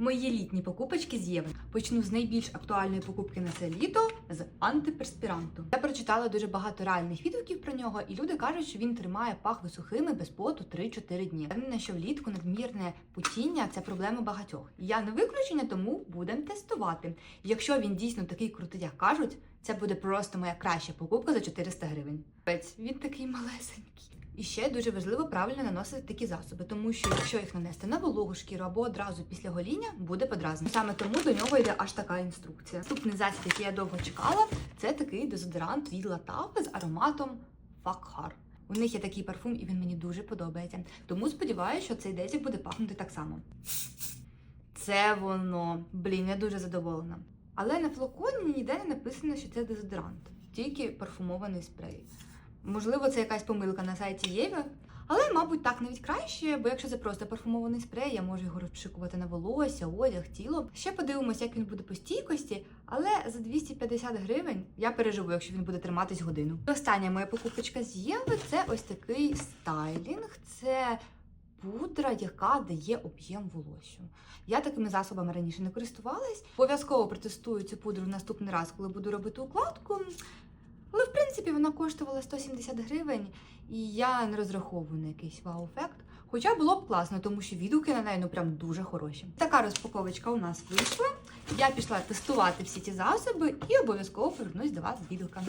Мої літні покупочки з Єви. Почну з найбільш актуальної покупки на це літо з антиперспіранту. Я прочитала дуже багато реальних відгуків про нього, і люди кажуть, що він тримає пахви сухими без поту 3-4 дні. Впевнена, що влітку надмірне потіння це проблема багатьох. Я не виключення, тому будемо тестувати. Якщо він дійсно такий крутий, як кажуть, це буде просто моя краща покупка за 400 гривень. Він такий малесенький. І ще дуже важливо правильно наносити такі засоби, тому що якщо їх нанести на вологу шкіру або одразу після гоління, буде подразнення. Саме тому до нього йде аж така інструкція. Наступний засіб, який я довго чекала, це такий дезодорант від Латафи з ароматом Факхар. У них є такий парфум, і він мені дуже подобається. Тому сподіваюся, що цей дезік буде пахнути так само. Це воно. Блін, я дуже задоволена. Але на флаконі ніде не написано, що це дезодорант, тільки парфумований спрей. Можливо, це якась помилка на сайті Єві. Але, мабуть, так навіть краще, бо якщо це просто парфумований спрей, я можу його розпшикувати на волосся, одяг, тіло. Ще подивимось, як він буде по стійкості, але за 250 гривень я переживу, якщо він буде триматись годину. І Остання моя покупочка з Єви це ось такий стайлінг. Це пудра, яка дає об'єм волосю. Я такими засобами раніше не користувалась. Обов'язково протестую цю пудру в наступний раз, коли буду робити укладку. Принципі вона коштувала 170 гривень, і я не розраховую на якийсь вау-ефект. Хоча було б класно, тому що відгуки на неї ну прям дуже хороші. Така розпаковочка у нас вийшла. Я пішла тестувати всі ці засоби і обов'язково повернусь до вас з відгуками.